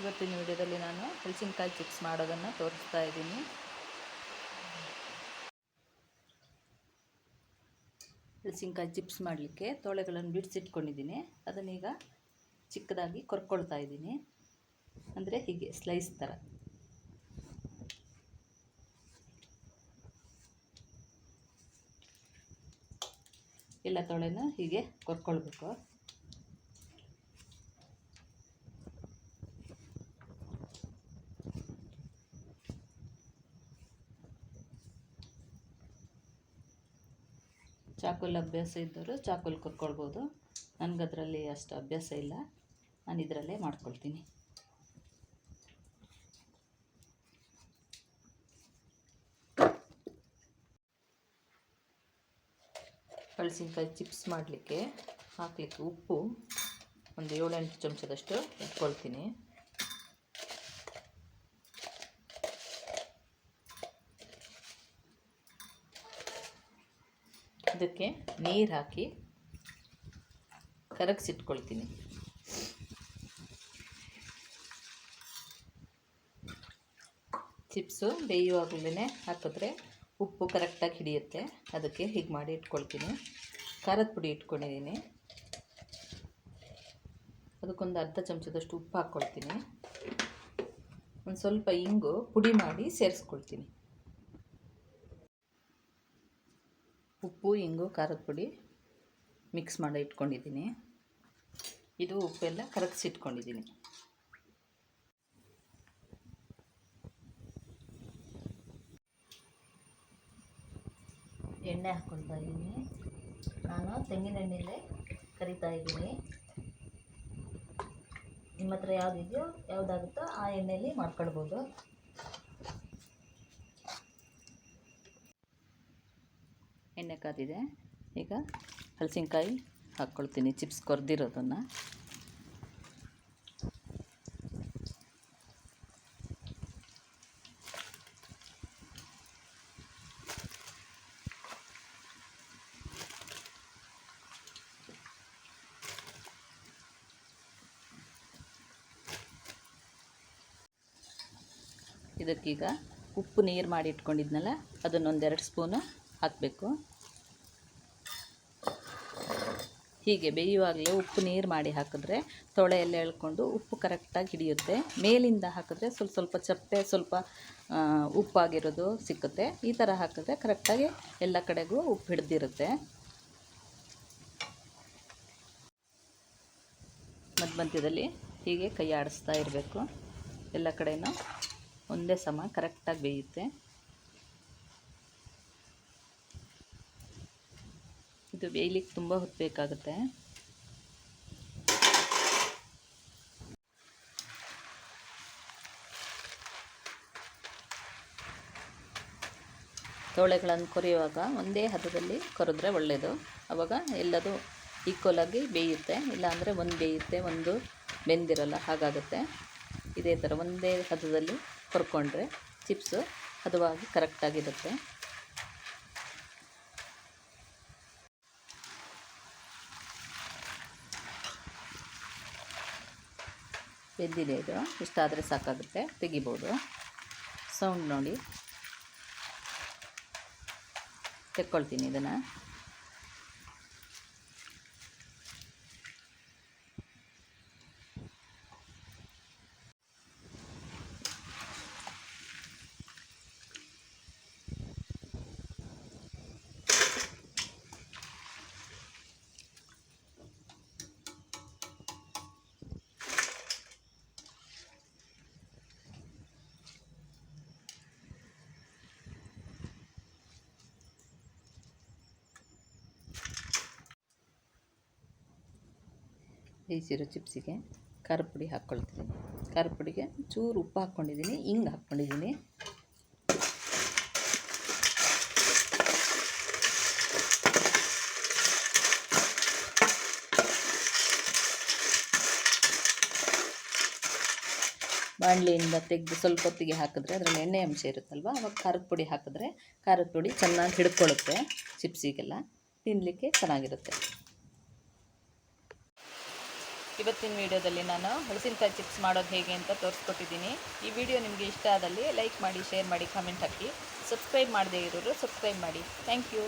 ಇವತ್ತಿನ ವಿಡಿಯೋದಲ್ಲಿ ನಾನು ಹಲಸಿನಕಾಯಿ ಚಿಪ್ಸ್ ಮಾಡೋದನ್ನು ತೋರಿಸ್ತಾ ಇದ್ದೀನಿ. ಹಲಸಿನಕಾಯಿ ಚಿಪ್ಸ್ ಮಾಡಲಿಕ್ಕೆ ತೊಳೆಗಳನ್ನು ಬಿಡಿಸಿಟ್ಕೊಂಡಿದ್ದೀನಿ. ಅದನ್ನೀಗ ಚಿಕ್ಕದಾಗಿ ಕೊರ್ಕೊಳ್ತಾ ಇದ್ದೀನಿ. ಅಂದರೆ ಹೀಗೆ ಸ್ಲೈಸ್ ಥರ. ಎಲ್ಲ ತೊಳೆನ ಹೀಗೆ ಕೊರ್ಕೊಳ್ಬೇಕು. ಚಾಕುಲ್ ಅಭ್ಯಾಸ ಇದ್ದವರು ಚಾಕುಲ್ ಕರ್ಕೊಳ್ಬೋದು. ನನಗದರಲ್ಲಿ ಅಷ್ಟು ಅಭ್ಯಾಸ ಇಲ್ಲ. ನಾನು ಇದರಲ್ಲೇ ಮಾಡ್ಕೊಳ್ತೀನಿ. ಹಳಸಿನಕಾಯಿ ಚಿಪ್ಸ್ ಮಾಡಲಿಕ್ಕೆ ಹಾಕಲಿಕ್ಕೆ ಉಪ್ಪು. ಒಂದು ಏಳೆಂಟು ಚಮಚದಷ್ಟು ಇಟ್ಕೊಳ್ತೀನಿ ಇದಕ್ಕೆ ನೀರು ಹಾಕಿ ಕರಗಿಸಿಟ್ಕೊಳ್ತೀನಿ. ಚಿಪ್ಸು ಬೇಯುವಾಗಲೇ ಹಾಕಿದ್ರೆ ಉಪ್ಪು ಕರೆಕ್ಟಾಗಿ ಹಿಡಿಯುತ್ತೆ. ಅದಕ್ಕೆ ಹೀಗೆ ಮಾಡಿ ಇಟ್ಕೊಳ್ತೀನಿ. ಖಾರದ ಪುಡಿ ಇಟ್ಕೊಂಡಿದ್ದೀನಿ. ಅದಕ್ಕೊಂದು ಅರ್ಧ ಚಮಚದಷ್ಟು ಉಪ್ಪು ಹಾಕ್ಕೊಳ್ತೀನಿ. ಒಂದು ಸ್ವಲ್ಪ ಇಂಗು ಪುಡಿ ಮಾಡಿ ಸೇರಿಸ್ಕೊಳ್ತೀನಿ. ಉಪ್ಪು, ಇಂಗು, ಖಾರದ ಪುಡಿ ಮಿಕ್ಸ್ ಮಾಡಿ ಇಟ್ಕೊಂಡಿದ್ದೀನಿ. ಇದು ಉಪ್ಪೆಲ್ಲ ಕರಗಿಸಿಟ್ಕೊಂಡಿದ್ದೀನಿ ಎಣ್ಣೆ ಹಾಕ್ಕೊಳ್ತಾ ಇದ್ದೀನಿ. ನಾನು ತೆಂಗಿನ ಎಣ್ಣೆಲೇ ಕರಿತಾ ಇದ್ದೀನಿ. ನಿಮ್ಮ ಹತ್ರ ಯಾವುದಿದೆಯೋ ಯಾವುದಾಗುತ್ತೋ ಆ ಎಣ್ಣೆಯಲ್ಲಿ ಮಾಡ್ಕೊಳ್ಬೋದು. ಎಣ್ಣೆ ಈಗ ಹಲಸಿನಕಾಯಿ ಹಾಕ್ಕೊಳ್ತೀನಿ ಚಿಪ್ಸ್ ಕೊರೆದಿರೋದನ್ನು. ಇದಕ್ಕೀಗ ಉಪ್ಪು ನೀರು ಮಾಡಿ ಇಟ್ಕೊಂಡಿದ್ನಲ್ಲ ಅದನ್ನೊಂದೆರಡು ಸ್ಪೂನು ಹಾಕಬೇಕು. ಹೀಗೆ ಬೇಯುವಾಗಲೇ ಉಪ್ಪು ನೀರು ಮಾಡಿ ಹಾಕಿದ್ರೆ ತೊಳೆಯಲ್ಲಿ ಎಳ್ಕೊಂಡು ಉಪ್ಪು ಕರೆಕ್ಟಾಗಿ ಹಿಡಿಯುತ್ತೆ. ಮೇಲಿಂದ ಹಾಕಿದ್ರೆ ಸ್ವಲ್ಪ ಸ್ವಲ್ಪ ಚಪ್ಪೆ, ಸ್ವಲ್ಪ ಉಪ್ಪಾಗಿರೋದು ಸಿಕ್ಕುತ್ತೆ. ಈ ಥರ ಹಾಕಿದ್ರೆ ಕರೆಕ್ಟಾಗಿ ಎಲ್ಲ ಕಡೆಗೂ ಉಪ್ಪು ಹಿಡ್ದಿರುತ್ತೆ. ಮಧ್ಯ ಮಧ್ಯದಲ್ಲಿ ಹೀಗೆ ಕೈ ಆಡಿಸ್ತಾ ಇರಬೇಕು. ಎಲ್ಲ ಕಡೆಯೂ ಒಂದೇ ಸಮ ಕರೆಕ್ಟಾಗಿ ಬೇಯುತ್ತೆ. ಇದು ಬೇಯಲಿಕ್ಕೆ ತುಂಬ ಹೊತ್ತು ಬೇಕಾಗುತ್ತೆ ತೋಳೆಗಳನ್ನು ಕೊರೆಯುವಾಗ ಒಂದೇ ಹದದಲ್ಲಿ ಕೊರೆದ್ರೆ ಒಳ್ಳೆಯದು ಆವಾಗ ಎಲ್ಲದು ಈಕ್ವಲಾಗಿ ಬೇಯುತ್ತೆ. ಇಲ್ಲಾಂದರೆ ಒಂದು ಬೇಯುತ್ತೆ, ಒಂದು ಬೆಂದಿರಲ್ಲ, ಹಾಗಾಗುತ್ತೆ. ಇದೇ ಥರ ಒಂದೇ ಹದದಲ್ಲಿ ಕೊರ್ಕೊಂಡ್ರೆ ಚಿಪ್ಸು ಹದವಾಗಿ ಕರೆಕ್ಟಾಗಿರುತ್ತೆ ಬೆಂದಿದೆ ಇದು. ಇಷ್ಟಾದರೆ ಸಾಕಾಗುತ್ತೆ. ತೆಗಿಬೋದು. ಸೌಂಡ್ ನೋಡಿ. ತೆಕ್ಕೊಳ್ತೀನಿ ಇದನ್ನು. ಬೇಯಿಸಿರೋ ಚಿಪ್ಸಿಗೆ ಖಾರದ ಪುಡಿ ಹಾಕ್ಕೊಳ್ತೀನಿ. ಖಾರದ ಪುಡಿಗೆ ಚೂರು ಉಪ್ಪು ಹಾಕ್ಕೊಂಡಿದ್ದೀನಿ ಹಿಂಗೆ ಹಾಕ್ಕೊಂಡಿದ್ದೀನಿ. ಬಾಣಲಿಯಿಂದ ತೆಗೆದು ಸ್ವಲ್ಪ ಹೊತ್ತಿಗೆ ಹಾಕಿದ್ರೆ ಅದರಲ್ಲಿ ಎಣ್ಣೆ ಅಂಶ ಇರುತ್ತಲ್ವ, ಅವಾಗ ಖಾರದ ಪುಡಿ ಹಾಕಿದ್ರೆ ಖಾರದ ಪುಡಿ ಚೆನ್ನಾಗಿ ಹಿಡ್ಕೊಳ್ಳುತ್ತೆ ಚಿಪ್ಸಿಗೆಲ್ಲ ತಿನ್ನಲಿಕ್ಕೆ ಚೆನ್ನಾಗಿರುತ್ತೆ. ಇವತ್ತಿನ ವಿಡಿಯೋದಲ್ಲಿ ನಾನು ಹಲಸಿನಕಾಯಿ ಚಿಪ್ಸ್ ಮಾಡೋದು ಹೇಗೆ ಅಂತ ತೋರಿಸ್ಕೊಟ್ಟಿದ್ದೀನಿ. ಈ ವಿಡಿಯೋ ನಿಮಗೆ ಇಷ್ಟ ಆದಲ್ಲಿ ಲೈಕ್ ಮಾಡಿ, ಶೇರ್ ಮಾಡಿ ಕಮೆಂಟ್ ಹಾಕಿ. ಸಬ್ಸ್ಕ್ರೈಬ್ ಮಾಡದೇ ಇರೋರು ಸಬ್ಸ್ಕ್ರೈಬ್ ಮಾಡಿ. Thank you